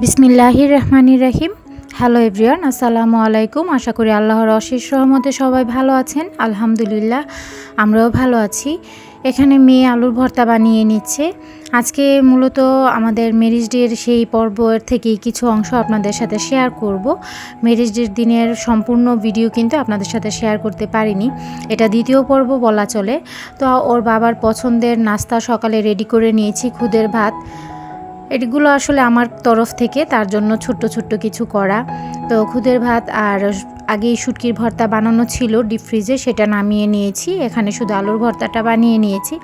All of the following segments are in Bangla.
বিসমিল্লাহির রহমানির রহিম। হ্যালো এভরিওয়ান, আসসালামু আলাইকুম। আশা করি আল্লাহর অশেষ রহমতে সবাই ভালো আছেন। আলহামদুলিল্লাহ, আমরাও ভালো আছি। এখানে মেয়ে আলুর ভর্তা বানিয়ে নিচ্ছে। আজকে মূলত আমাদের ম্যারেজ ডের সেই পর্বের থেকেই কিছু অংশ আপনাদের সাথে শেয়ার করব। ম্যারেজ ডের দিনের সম্পূর্ণ ভিডিও কিন্তু আপনাদের সাথে শেয়ার করতে পারিনি। এটা দ্বিতীয় পর্ব বলা চলে। তো ওর বাবার পছন্দের নাস্তা সকালে রেডি করে নিয়েছি খুদের ভাত। এগুলো আসলে আমার তরফ থেকে, তার জন্য ছোট্ট ছোট্ট কিছু করা। তো খুদের ভাত আর আগেই শুটকির ভর্তা বানানো ছিল ডিপ ফ্রিজে সেটা নামিয়ে নিয়েছি। এখানে শুধু আলুর ভর্তাটা বানিয়ে নিয়েছি।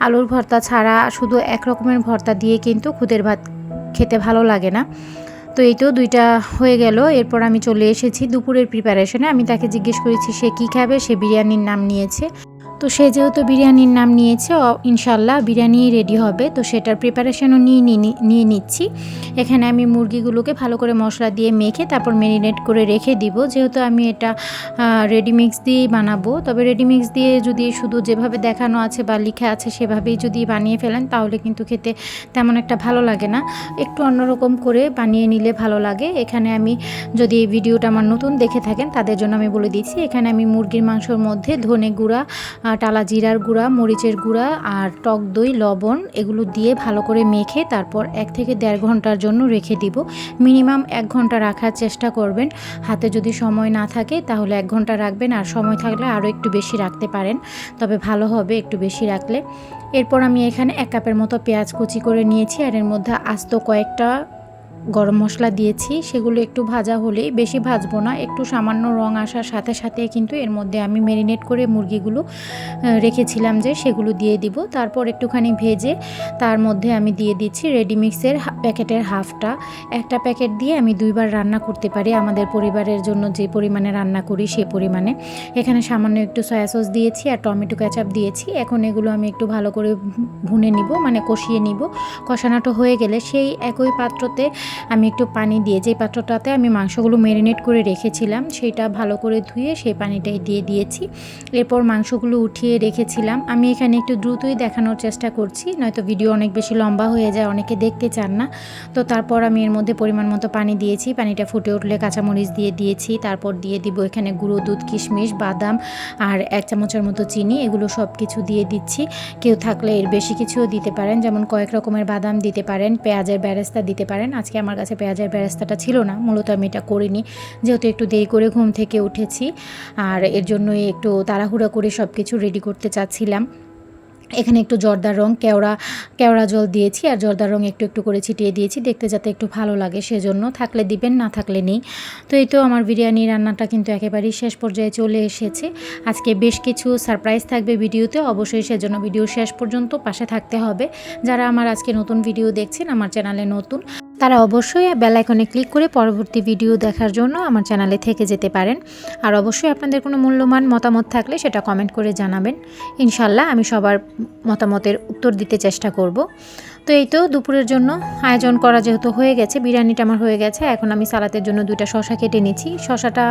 আলুর ভর্তা ছাড়া শুধু এক রকমের ভর্তা দিয়ে কিন্তু খুদের ভাত খেতে ভালো লাগে না। তো এই তো দুইটা হয়ে গেল। এরপর আমি চলে এসেছি দুপুরের প্রিপারেশনে আমি তাকে জিজ্ঞেস করেছি, সে কী খাবে? সে বিরিয়ানির নাম নিয়েছে। তো সে যেহেতু বিরিয়ানির নাম নিয়েছে ইনশাল্লাহ বিরিয়ানি রেডি হবে। তো সেটার প্রিপারেশনও নিয়ে নিয়ে নিচ্ছি। এখানে আমি মুরগিগুলোকে ভালো করে মশলা দিয়ে মেখে তারপর ম্যারিনেট করে রেখে দিব। যেহেতু আমি এটা রেডিমিক্স দিয়েই বানাবো। তবে রেডিমিক্স দিয়ে যদি শুধু যেভাবে দেখানো আছে বা লিখা আছে সেভাবেই যদি বানিয়ে ফেলেন, তাহলে কিন্তু খেতে তেমন একটা ভালো লাগে না। একটু অন্যরকম করে বানিয়ে নিলে ভালো লাগে। এখানে আমি যদি এই ভিডিওটা আমার নতুন দেখে থাকেন, তাদের জন্য আমি বলে দিচ্ছি। এখানে আমি মুরগির মাংসর মধ্যে ধনে গুঁড়া টালা জিরার গুঁড়া, মরিচের গুঁড়া আর টক দই, লবণ এগুলো দিয়ে ভালো করে মেখে তারপর এক থেকে দেড় ঘণ্টার জন্য রেখে দিব। মিনিমাম এক ঘণ্টা রাখার চেষ্টা করবেন। হাতে যদি সময় না থাকে তাহলে এক ঘণ্টা রাখবেন আর সময় থাকলে আরও একটু বেশি রাখতে পারেন। তবে ভালো হবে একটু বেশি রাখলে। এরপর আমি এখানে এক কাপের মতো পেঁয়াজ কুচি করে নিয়েছি আর এর মধ্যে আস্ত কয়েকটা গরম মশলা দিয়েছি, সেগুলো একটু ভাজা হলেই বেশি ভাজবো না, একটু সামান্য রং আসার সাথে সাথে কিন্তু এর মধ্যে আমি ম্যারিনেট করে মুরগিগুলো রেখেছিলাম যে সেগুলো দিয়ে দিব। তারপর একটুখানি ভেজে তার মধ্যে আমি দিয়ে দিচ্ছি রেডিমিক্সের প্যাকেটের হাফটা। একটা প্যাকেট দিয়ে আমি দুইবার রান্না করতে পারি, আমাদের পরিবারের জন্য যে পরিমাণে রান্না করি সে পরিমাণে। এখানে সামান্য একটু সয়া সস দিয়েছি আর টমেটো ক্যাচাপ দিয়েছি। এখন এগুলো আমি একটু ভালো করে ভুনে নিব মানে কষিয়ে নিব। কষানোটা হয়ে গেলে সেই একই পাত্রতে আমি একটু পানি দিয়ে যে পাত্রটাতে আমি মাংসগুলো ম্যারিনেট করে রেখেছিলাম সেটা ভালো করে ধুয়ে সেই পানিটাই দিয়ে দিয়েছি। এরপর মাংসগুলো উঠিয়ে রেখেছিলাম। আমি এখানে একটু দ্রুতই দেখানোর চেষ্টা করছি, নয়তো ভিডিও অনেক বেশি লম্বা হয়ে যায়, অনেকে দেখতে চান না। তো তারপর আমি এর মধ্যে পরিমাণ মতো পানি দিয়েছি, পানিটা ফুটে উঠলে কাঁচামরিচ দিয়ে দিয়েছি, তারপর দিয়ে দিব এখানে গুঁড়ো, দুধ, কিশমিশ, বাদাম আর এক চামচের মতো চিনি, এগুলো সব কিছু দিয়ে দিচ্ছি। কেউ থাকলে এর বেশি কিছুও দিতে পারেন, যেমন কয়েক রকমের বাদাম দিতে পারেন, পেঁয়াজের ব্যারেস্তা দিতে পারেন। আজকে আমার কাছে পেঁয়াজের বেরেস্তাটা ছিল না। মূলত আমি এটা করিনি। যেহেতু একটু দেরি করে ঘুম থেকে উঠেছি, আর এর জন্যই একটু তাড়াহুড়া করে সব কিছু রেডি করতে চাচ্ছিলাম। এখানে একটু জর্দার রং, কেওড়া কেওড়া জল দিয়েছি, আর জর্দার রং একটু একটু করে ছিটিয়ে দিয়েছি। দেখতে যাতে একটু ভালো লাগে সেজন্য। থাকলে দিবেন, না থাকলে নেই। তো এই তো আমার বিরিয়ানি রান্নাটা কিন্তু একেবারেই শেষ পর্যায়ে চলে এসেছে। আজকে বেশ কিছু সারপ্রাইজ থাকবে ভিডিওতে। অবশ্যই সেজন্য ভিডিও শেষ পর্যন্ত পাশে থাকতে হবে। যারা আমার আজকে নতুন ভিডিও দেখছেন, আমার চ্যানেলে নতুন তারা অবশ্যই বেল আইকনে ক্লিক করে পরবর্তী ভিডিও দেখার জন্য আমার চ্যানেলে থেকে যেতে পারেন। আর অবশ্যই আপনাদের কোনো মূল্যবান মতামত থাকলে সেটা কমেন্ট করে জানাবেন। ইনশাল্লাহ আমি সবার মতামতের উত্তর দিতে চেষ্টা করব। তো এই তো দুপুরের জন্য আয়োজন করা যেহেতু হয়ে গেছে, বিরিয়ানিটা আমার হয়ে গেছে, এখন আমি সালাতের জন্য দুইটা শশা কেটে নিচ্ছি। শশাটা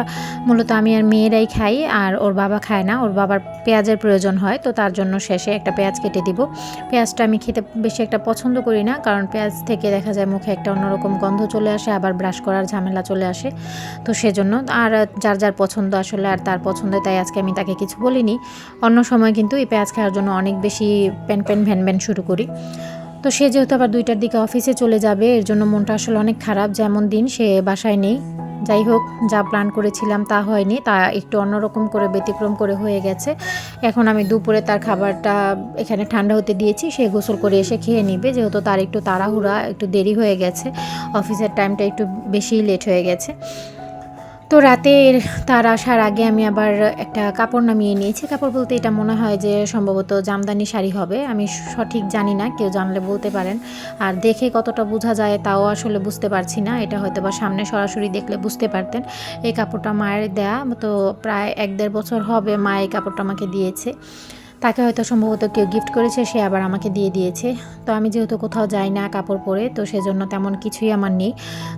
মূলত আমি আর মেয়েরাই খাই আর ওর বাবা খায় না, ওর বাবার পেঁয়াজের প্রয়োজন হয়, তো তার জন্য শেষে একটা পেঁয়াজ কেটে দিব। পেঁয়াজটা আমি খেতে বেশি একটা পছন্দ করি না, কারণ পেঁয়াজ থেকে দেখা যায় মুখে একটা অন্যরকম গন্ধ চলে আসে, আবার ব্রাশ করার ঝামেলা চলে আসে, তো সেজন্য আর যার যার পছন্দ আসলে আর তার পছন্দ, তাই আজকে আমি তাকে কিছু বলিনি। অন্য সময় কিন্তু এই পেঁয়াজ খাওয়ার জন্য অনেক বেশি প্যান প্যান ভ্যান ভ্যান শুরু করি। তো সে যেহেতু আবার দুইটার দিকে অফিসে চলে যাবে, এর জন্য মনটা আসলে অনেক খারাপ। যেমন দিন সে বাসায় নেই। যাই হোক, যা প্ল্যান করেছিলাম তা হয়নি। তা একটু অন্যরকম করে ব্যতিক্রম করে হয়ে গেছে। এখন আমি দুপুরে তার খাবারটা এখানে ঠান্ডা হতে দিয়েছি। সে গোসল করে এসে খেয়ে নিবে। যেহেতু তার একটু তাড়াহুড়া, একটু দেরি হয়ে গেছে। অফিসের টাইমটা একটু বেশি লেট হয়ে গেছে। তো রাতে তার আসার আগে আমি আবার একটা কাপড় নামিয়ে নিয়েছি। কাপড় বলতে এটা মনে হয় যে সম্ভবত জামদানি শাড়ি হবে। আমি সঠিক জানি না, কেউ জানলে বলতে পারেন। আর দেখে কতটা বোঝা যায় তাও আসলে বুঝতে পারছি না। এটা হয়তো বা সামনে সরাসরি দেখলে বুঝতে পারতেন। এই কাপড়টা মায়ের দেয়া, তো প্রায় এক দেড় বছর হবে মা এই কাপড়টা আমাকে দিয়েছে। তাকে হয়তো সম্ভবত কেউ গিফট করেছে, সে আবার আমাকে দিয়ে দিয়েছে। তো আমি যেহেতু কোথাও যাই না কাপড় পরে, তো সেজন্য তেমন কিছুই আমার নেই।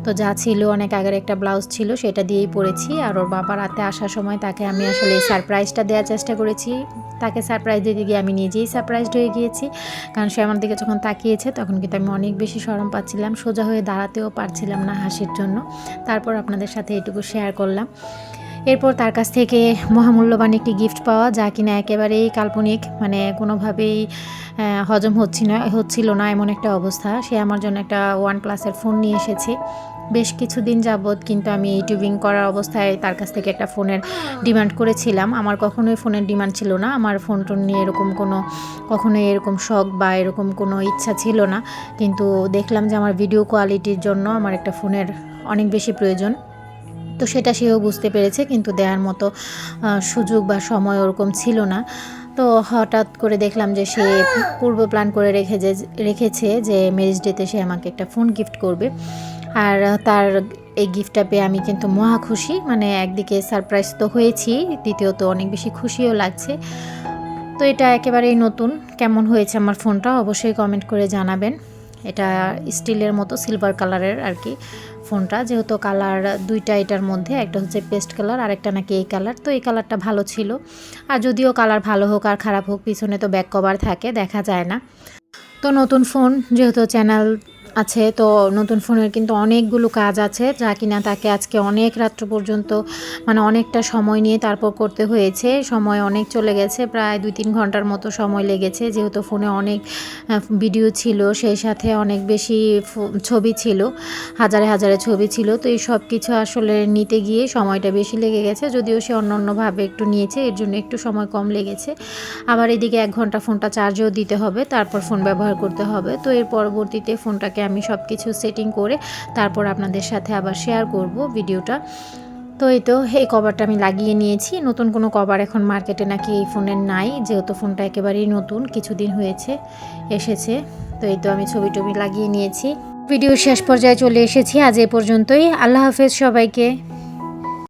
তো যা ছিল, অনেক আগের একটা ব্লাউজ ছিল, সেটা দিয়েই পরেছি। আর ওর বাবা রাতে আসার সময় তাকে আমি আসলে সারপ্রাইজটা দেওয়ার চেষ্টা করেছি। তাকে সারপ্রাইজ দিতে গিয়ে আমি নিজেই সারপ্রাইজড হয়ে গিয়েছি। কারণ সে আমার দিকে যখন তাকিয়েছে, তখন কিন্তু আমি অনেক বেশি সরম পাচ্ছিলাম, সোজা হয়ে দাঁড়াতেও পারছিলাম না হাসির জন্য। তারপর আপনাদের সাথে এটুকু শেয়ার করলাম। এরপর তার কাছ থেকে মহামূল্যবান একটি গিফট পাওয়া, যা কিনা একেবারেই কাল্পনিক মানে কোনোভাবেই হজম হচ্ছি না, হচ্ছিল না এমন একটা অবস্থা। সে আমার জন্য একটা ওয়ান প্লাসের ফোন নিয়ে এসেছে। বেশ কিছুদিন যাবৎ কিন্তু আমি ইউটিউবিং করার অবস্থায় তার কাছ থেকে একটা ফোনের ডিমান্ড করেছিলাম। আমার কখনোই ফোনের ডিমান্ড ছিল না। আমার ফোন টোন নিয়ে এরকম কোনো, কখনোই এরকম শখ বা এরকম কোনো ইচ্ছা ছিল না। কিন্তু দেখলাম যে আমার ভিডিও কোয়ালিটির জন্য আমার একটা ফোনের অনেক বেশি প্রয়োজন। তো সেটা সেও বুঝতে পেরেছে, কিন্তু দেওয়ার মতো সুযোগ বা সময় ওরকম ছিল না। তো হঠাৎ করে দেখলাম যে সে পূর্ব প্ল্যান করে রেখে যে, রেখেছে যে ম্যারেজ ডেতে সে আমাকে একটা ফোন গিফট করবে। আর তার এই গিফটটা পেয়ে আমি কিন্তু মহা খুশি মানে একদিকে সারপ্রাইজ তো হয়েছি, দ্বিতীয়ত অনেক বেশি খুশিও লাগছে। তো এটা একেবারেই নতুন, কেমন হয়েছে আমার ফোনটা অবশ্যই কমেন্ট করে জানাবেন। এটা স্টিলের মতো সিলভার কালারের আর কি ফোনটা। যেহেতু কালার দুইটা এটার মধ্যে, একটা হচ্ছে পেস্ট কালার আর একটা নাকি এই কালার তো এই কালারটা ভালো ছিল। আর যদিও কালার ভালো হোক আর খারাপ হোক, পিছনে তো ব্যাক কভার থাকে, দেখা যায় না। তো নতুন ফোন যেহেতু চ্যানেল আছে। তো নতুন ফোনের কিন্তু অনেকগুলো কাজ আছে, যা কিনা তাকে আজকে অনেক রাত্র পর্যন্ত মানে অনেকটা সময় নিয়ে তারপর করতে হয়েছে। সময় অনেক চলে গেছে, প্রায় দুই তিন ঘণ্টার মতো সময় লেগেছে। যেহেতু ফোনে অনেক ভিডিও ছিল, সেই সাথে অনেক বেশি ছবি ছিল, হাজারে হাজারে ছবি ছিল। তো এই সব কিছু আসলে নিতে গিয়ে সময়টা বেশি লেগে গেছে, যদিও সে অন্য অন্যভাবে একটু নিয়েছে, এর জন্য একটু সময় কম লেগেছে। আবার এদিকে এক ঘণ্টা ফোনটা চার্জও দিতে হবে, তারপর ফোন ব্যবহার করতে হবে। তো এর পরবর্তীতে ফোনটাকে আমি সব কিছু সেটিং করে তারপর আপনাদের সাথে আবার শেয়ার করব ভিডিওটা তো এই তো, এই কভারটা আমি লাগিয়ে নিয়েছি। নতুন কোনো কভার এখন মার্কেটে নাকি এই ফোনের নাই, যেহেতু ফোনটা একেবারেই নতুন, কিছুদিন হয়েছে, এসেছে। তো এই তো আমি ছবি টবি লাগিয়ে নিয়েছি। ভিডিও শেষ পর্যায়ে চলে এসেছি। আজ এ পর্যন্তই। আল্লাহ হাফেজ সবাইকে।